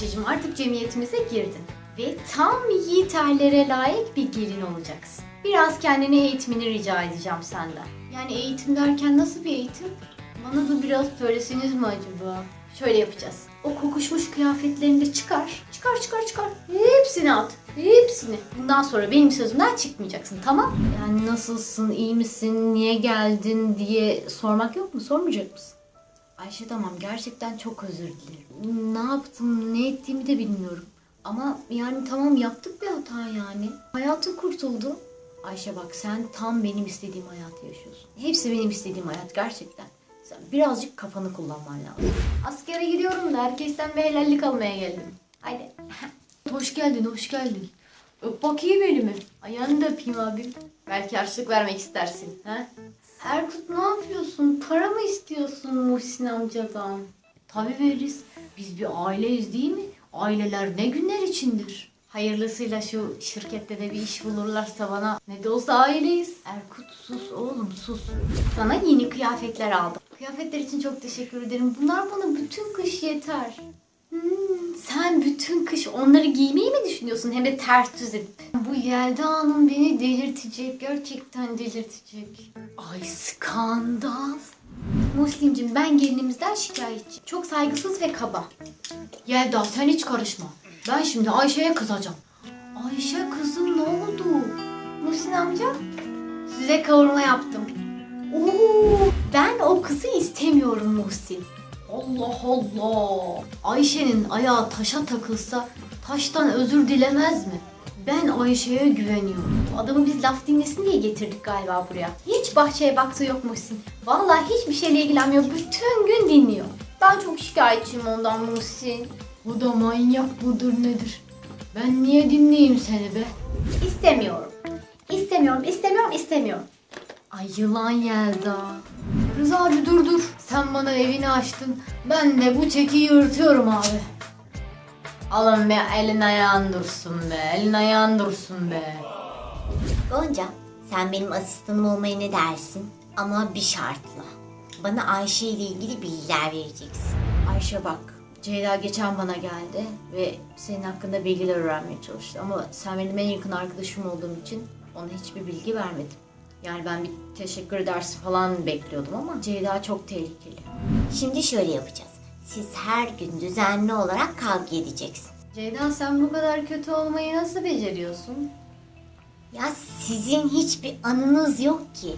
Ayşe'cim artık cemiyetimize girdin. Ve tam yiğiterlere layık bir gelin olacaksın. Biraz kendini eğitimini rica edeceğim senden. Yani eğitim derken nasıl bir eğitim? Bana da biraz söyleseniz mi acaba? Şöyle yapacağız. O kokuşmuş kıyafetlerini de çıkar. Çıkar çıkar çıkar. Hepsini at. Hepsini. Bundan sonra benim sözümden çıkmayacaksın tamam? Yani nasılsın, iyi misin, niye geldin diye sormak yok mu? Sormayacak mısın? Ayşe tamam gerçekten çok özür dilerim. Ne yaptım, ne ettiğimi de bilmiyorum. Ama yani tamam yaptık bir hata yani. Hayatın kurtuldu. Ayşe bak sen tam benim istediğim hayatı yaşıyorsun. Hepsi benim istediğim hayat gerçekten. Sen birazcık kafanı kullanman lazım. Askere gidiyorum da herkesten bir helallik almaya geldim. Haydi. hoş geldin, hoş geldin. Öp bakayım elimi. Ayağını da öpeyim abim. Belki harçlık vermek istersin. He? Erkut ne yapıyorsun? Para mı istiyorsun Muhsin amcadan? Tabii veririz. Biz bir aileyiz değil mi? Aileler ne günler içindir. Hayırlısıyla şu şirkette de bir iş bulurlarsa bana ne de olsa aileyiz. Erkut sus oğlum sus. Sana yeni kıyafetler aldım. Kıyafetler için çok teşekkür ederim. Bunlar bana bütün kış yeter. Hmm, sen bütün kış onları giymeyi mi düşünüyorsun? Hem de ters düz edip. Bu Yelda Hanım beni delirtecek. Gerçekten delirtecek. Ay skandal. Muslimcim ben gelinimizden şikayetçi. Çok saygısız ve kaba. Yelda sen hiç karışma. Ben şimdi Ayşe'ye kızacağım. Ayşe kızım ne oldu? Muhsin amca size kavurma yaptım. Oo, ben o kızı istemiyorum Muhsin. Allah Allah. Ayşe'nin ayağı taşa takılsa taştan özür dilemez mi? Ben Ayşe'ye güveniyorum. Bu Adamı biz laf dinlesin diye getirdik galiba buraya. Hiç bahçeye baktığı yok Muhsin. Vallahi hiçbir şeyle ilgilenmiyor. Bütün gün dinliyor. Ben çok şikayetçiyim ondan Muhsin. O da manyak mıdır nedir? Ben niye dinleyeyim seni be? İstemiyorum. İstemiyorum, istemiyorum, istemiyorum. Ay yılan Yelda. Rıza abi dur dur. Sen bana evini açtın. Ben de bu çeki yırtıyorum abi. Alın be elin ayağın dursun be. Elin ayağın dursun be. Gonca, sen benim asistanım olmaya ne dersin? Ama bir şartla. Bana Ayşe ile ilgili bilgiler vereceksin. Ayşe bak. Ceyda geçen bana geldi ve senin hakkında bilgiler öğrenmeye çalıştı. Ama sen benim en yakın arkadaşım olduğum için ona hiçbir bilgi vermedim. Yani ben bir teşekkür edersin falan bekliyordum ama Ceyda çok tehlikeli. Şimdi şöyle yapacağız. Siz her gün düzenli olarak kavga edeceksin. Ceyda sen bu kadar kötü olmayı nasıl beceriyorsun? Ya sizin hiçbir anınız yok ki.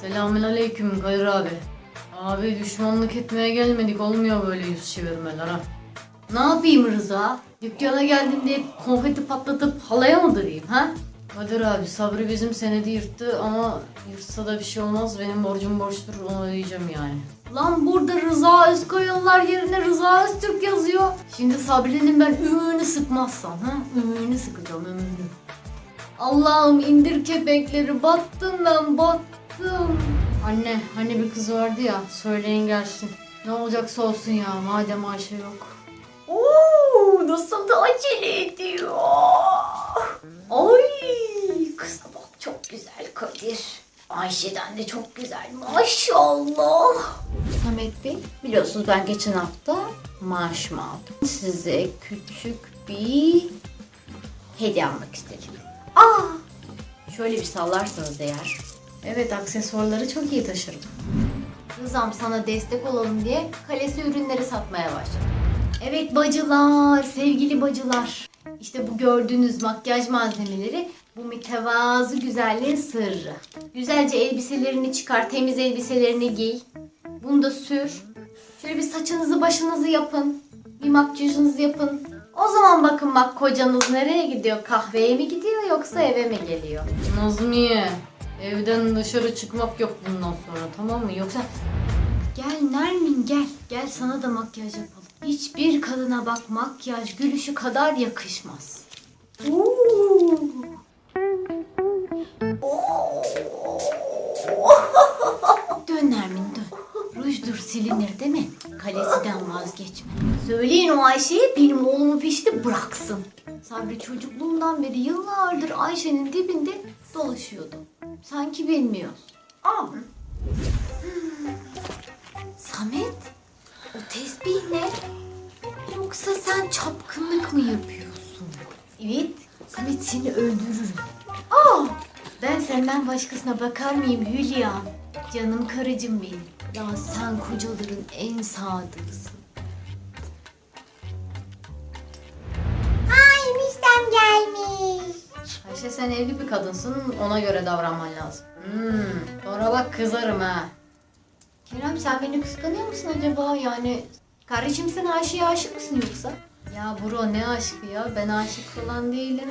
Selamünaleyküm Kadir abi. Abi düşmanlık etmeye gelmedik olmuyor böyle yüz çevirmeler ha. Ne yapayım Rıza? Dükkana geldin diye konfeti patlatıp halaya mı durayım ha? Kadir abi Sabri bizim senedi yırttı ama yırtsa da bir şey olmaz benim borcum borçtur onu ödeyeceğim yani. Lan burada Rıza Özkoyalılar yerine Rıza Öztürk yazıyor. Şimdi Sabri'nin ben ümüğünü sıkmazsam ha? Ümüğünü sıkacağım ümüğünü. Allah'ım indir kepenkleri battım ben battım. Anne hani bir kız vardı ya söyleyin gelsin. Ne olacaksa olsun ya madem Ayşe yok. Oo, nasıl da acele ediyor. Ay kız bak çok güzel Kadir. Ayşe'den de çok güzel maşallah. Samet Bey biliyorsunuz ben geçen hafta maaşımı aldım. Size küçük bir hediye almak istedim. Aa! Şöyle bir sallarsanız eğer. Evet aksesuarları çok iyi taşırım. Rızam sana destek olalım diye kalesi ürünleri satmaya başladım. Evet bacılar, sevgili bacılar. İşte bu gördüğünüz makyaj malzemeleri bu mütevazı güzelliğin sırrı. Güzelce elbiselerini çıkar, temiz elbiselerini giy. Bunu da sür. Şöyle bir saçınızı başınızı yapın. Bir makyajınızı yapın. O zaman bakın bak kocanız nereye gidiyor? Kahveye mi gidiyor yoksa eve mi geliyor? Nazmiye, evden dışarı çıkmak yok bundan sonra tamam mı? Yoksa Gel Nermin gel. Gel sana da makyaj yapalım. Hiçbir kadına bak makyaj gülüşü kadar yakışmaz. Oo. Dön Nermin dön. Rujdur silinir değil mi? Kalesiden vazgeçme. Söyleyin o Ayşe'ye benim oğlumu peşte bıraksın. Sabri çocukluğundan beri yıllardır Ayşe'nin dibinde dolaşıyordu. Sanki bilmiyor. Aa. Samet, o tesbih ne? Yoksa sen çapkınlık mı yapıyorsun? Evet. Samet seni öldürürüm. Aa! Ben senden başkasına bakar mıyım Hülya? Canım karıcığım benim. Ya sen kocaların en sadığısın. Ay eniştem gelmiş. Ayşe sen evli bir kadınsın ona göre davranman lazım. Hmm, sonra bak kızarım ha. Kerem sen beni kıskanıyor musun acaba yani? Kardeşim sen Ayşe'ye aşık mısın yoksa? Ya bro ne aşkı ya ben aşık falan değilim.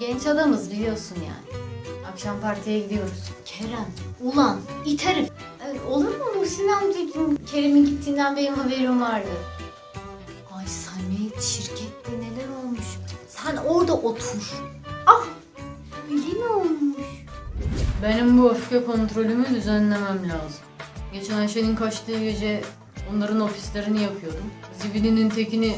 Genç adamız biliyorsun yani. Akşam partiye gidiyoruz. Kerem, ulan it herif. Ay, Olur mu Muhsin amcacığım? Kerem'in gittiğinden benim haberim vardı. Ay Samet şirkette neler olmuş. Sen orada otur. Ah öyle mi olmuş? Benim bu öfke kontrolümü düzenlemem lazım. Geçen Ayşe'nin kaçtığı gece onların ofislerini yakıyordum. Zibilinin tekini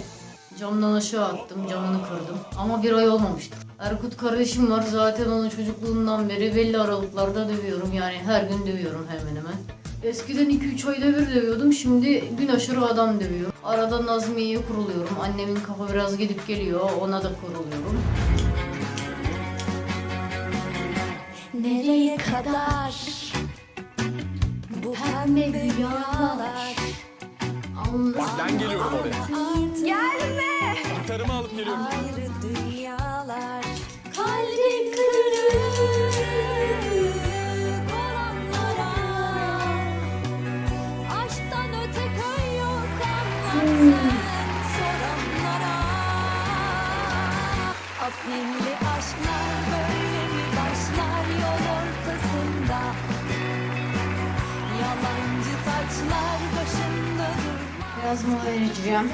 camdan aşağı attım, camını kırdım. Ama bir ay olmamıştır. Erkut kardeşim var zaten onu çocukluğundan beri belli aralıklarda dövüyorum. Yani her gün dövüyorum hemen hemen. Eskiden 2-3 ayda bir dövüyordum. Şimdi gün aşırı adam dövüyor. Arada Nazmiye'ye kuruluyorum. Annemin kafa biraz gidip geliyor. Ona da kuruluyorum. Nereye kadar bu Pembe rüyalar. Ben geliyorum oraya. Gelme Gitarımı alıp geliyorum. ayrı dünyalar Kalbim kırık olanlara Aşktan öte köy yok anlatsın soranlara Afilli aşklar böyle mi başlar yol ortasında Yalancı taçlar başında durmaz Biraz mola vereceğim.